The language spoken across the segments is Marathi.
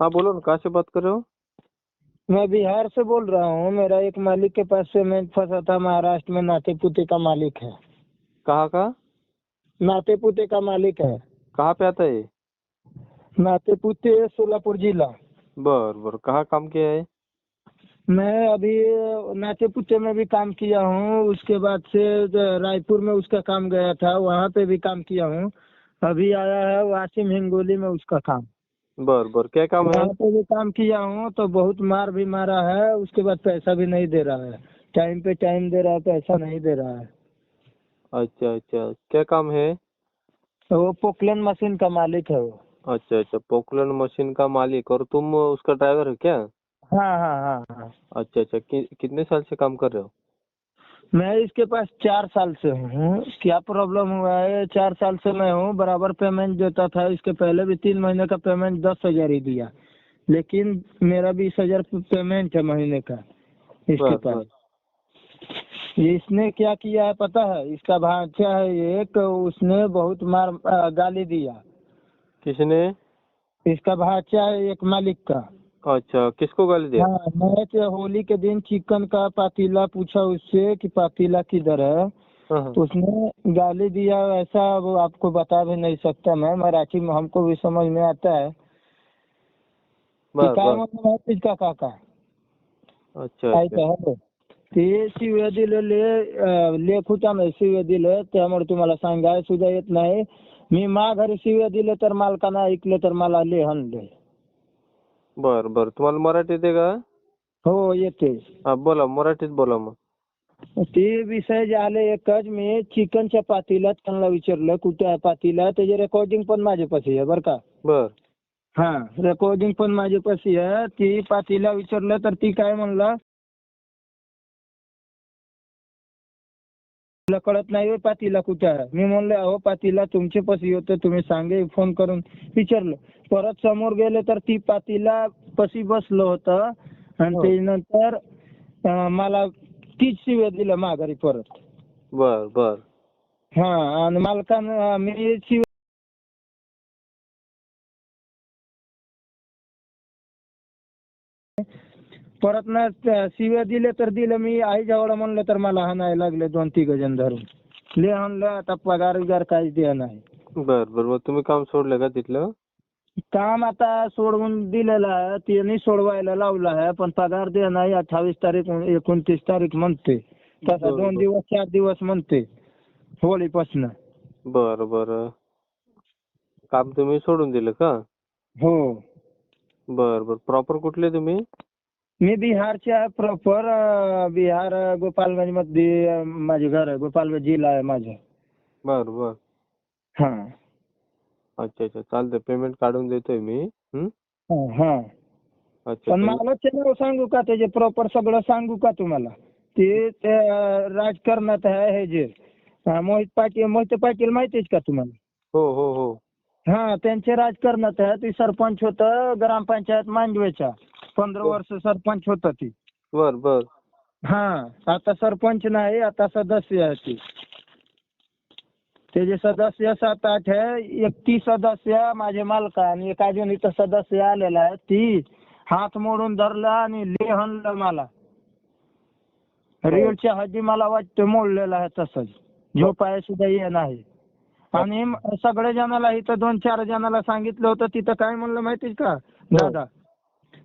हाँ बोलो ना कहाँ से बात कर रहे हो? मैं बिहार से बोल रहा हूँ। मेरा एक मालिक के पास पेमेंट फंसा था महाराष्ट्र में नाते पुते का मालिक है। कहाँ का? नाते पुते का मालिक है। कहाँ पे आता है नाते पुते सोलापुर जिला। बर बर कहाँ काम किया है? मैं अभी नाते पुते में भी काम किया हूँ। उसके बाद से रायपुर में उसका काम गया था वहाँ पे भी काम किया हूँ। अभी आया है वासिम हिंगोली में उसका काम। बर बर. क्या काम है? वहाँ पे भी काम किया हूँ तो बहुत मार भी मारा है उसके बाद पैसा भी नहीं दे रहा है। टाइम पे टाइम दे रहा है पैसा नहीं दे रहा है। अच्छा अच्छा. क्या काम है? तो वो पोकलन मशीन का मालिक है वो। अच्छा अच्छा. पोकलन मशीन का मालिक। और तुम उसका ड्राइवर हो क्या? हाँ हाँ हाँ हाँ। अच्छा अच्छा. कि, कितने साल से काम कर रहे हो? मैं इसके पास चार साल से हूँ। क्या प्रॉब्लम हुआ है? चार साल से मैं हूँ। बराबर पेमेंट देता था। इसके पहले भी तीन महीने का पेमेंट दस हज़ार ही दिया। लेकिन मेरा बीस हज़ार पेमेंट है महीने का इसके पास। इसने क्या किया है पता है? इसका भांचा है एक। उसने बहुत मार गाली दिया। किसने? इसका भांचा है एक मालिक का। अच्छा किसको गाली दिया? हाँ मैं तो होली के दिन चिकन का पातीला पूछा उससे कि पातीला किधर है। हाँ, हाँ। तो उसने गाली दिया ऐसा वो आपको बता भी नहीं सकता मैं मराठी में हमको भी समझ में आता है। कि काय बर म्हणून आहे तितका काका। अच्छा काय अच्छा। काय ते शिव्या दिलेले अं, लेख होता ना शिव्या दिले त्यामुळे तुम्हाला सांगाय सुद्धा येत नाही. मी माघारी शिव्या दिले तर मालकानं ऐकलं तर मला ले हाणले बर बर. तुम्हाला मराठी येते का? हो येते. हा बोला मराठीत बोला मग. ते विषय झाले एकच मी चिकनच्या पातीला त्यांना विचारलं कुठे आहे पातीला? त्याचे रेकॉर्डिंग पण माझ्यापाशी आहे बरं का? बर. हा रेकॉर्डिंग पण माझ्यापाशी आहे. ती पातीला विचारलं तर ती काय म्हणला? तुला कळत नाही होय पातीला कुठे आहे? मी म्हणलं अहो पातीला तुमच्यापाशी होतं तुम्ही सांगे फोन करून विचारलं. परत समोर गेले तर ती पातीला पशी बसलं होतं. आणि हो. त्यानंतर अं, मला तीच शिव्या दिल्या माघारी परत. बर बर. हा आणि मालकानं मी शिव परत ना त्या शिव्या दिले तर दिलं मी आई जवळ म्हणलं तर मला हाणायला लागले दोन तिघ जण धरून. ले म्हणलं आता पगार बिगार काहीच द्या नाही. बर बर. मग तुम्ही काम सोडलं का तिथलं? काम आता सोडवून दिलेलं आहे. त्यांनी सोडवायला लावलं आहे पण पगार द्या नाही. अठ्ठावीस तारीख एकोणतीस तारीख म्हणते. तसा बरोबर. दोन दिवस चार दिवस म्हणते होळीपासून. बर बर. काम तुम्ही सोडून दिलं का? हो. बर बर. प्रॉपर कुठले तुम्ही? मी बिहारचे आहे प्रॉपर बिहार गोपालगंजमध्ये माझे घर आहे. गोपालगंज जिल्हा आहे माझं. बर बर. हा. अच्छा अच्छा. चालतंय. पेमेंट काढून देतोय मी. हं? हा, हा. अच्छा पण. मला ते नाव सांगू का? त्याचे प्रॉपर सगळं सांगू का तुम्हाला? ते राजकारणात आहे हे जे. अं, मोहित पाटील मोहित पाटील माहितीच का तुम्हाला? हो हो हो. हा त्यांचे राजकारणात आहे. ते सरपंच होतं ग्रामपंचायत मांडवेच्या. पंधरा हो. वर्ष सरपंच होतं ते. बर बर. हा आता सरपंच नाही आता सदस्य आहे ते. त्याचे सदस्य सात आठ आहे एक ती सदस्य माझे मालक आणि एक अजून इथं सदस्य आलेला आहे ती हात मोडून धरला आणि ले हाणलं मला. रीडच्या हद्दी मला वाटतं मोडलेला आहे तसंच. झोपाय सुद्धा ये नाही. आणि म- सगळ्या जणाला इथं दोन चार जणाला सांगितलं होतं तिथं काय म्हणलं माहितीये का? दादा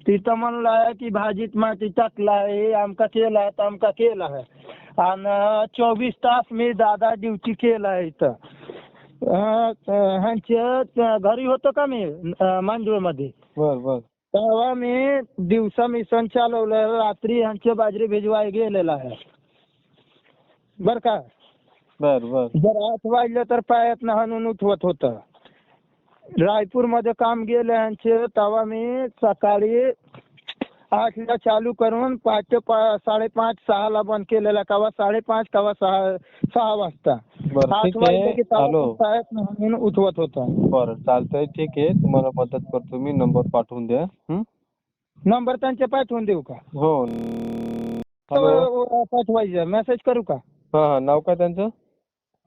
तिथं म्हणलं आहे की भाजीत माती टाकला आहे आमका केला आहे तमका केला आहे. आणि चोवीस तास मी दादा ड्युटी केला आहे इथं. ह्यांच्या घरी होतो का मी बर बर. तेव्हा मी दिवसा मिशन चालवलं रात्री ह्यांचे बाजरी भिजवाय गेलेला आहे. बर का? बर बर. जर आठ वाजलं तर पायात हाणून उठवत होतं. रायपूरमध्ये काम गेले यांचे तेव्हा मी सकाळी आठला चालू करून पहाटे पा- साडेपाच सहाला बंद केलेला कवा साडेपाच कवा सहा सहा वाजता. बरं, आठ ठीक वाजले आहे. की तेव्हा हॅलो. पायात हाणून उठवत होता. बरं चालतंय. ठीक आहे. तुम्हाला मदत करतो मी. नंबर पाठवून द्या. हं? नंबर त्यांचे पाठवून देऊ का? हो. हॅलो. पाठवायचं. मेसेज करू का? हा हा. नाव काय त्यांचं?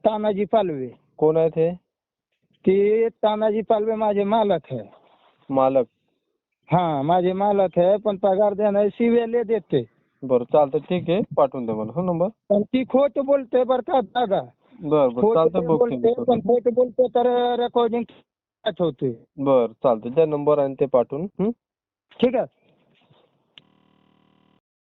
तानाजी पालवे. कोण आहे ते ते तानाजी पालवे माझे मालक आहे. मालक? हा माझे मालक आहे पण पगार देणार शिव्याले देते. बरं चालतं ठीक आहे. पाठवून द्या मला हो नंबर. पण ती खोट बोलते बरं का दादा. बरं बरं खोट चालतं बघतो बोलते पण. खोट बोलते तर रेकॉर्डिंग होते बरं चालतं द्या नंबर आणि ते पाठवून हं? ठीक आहे.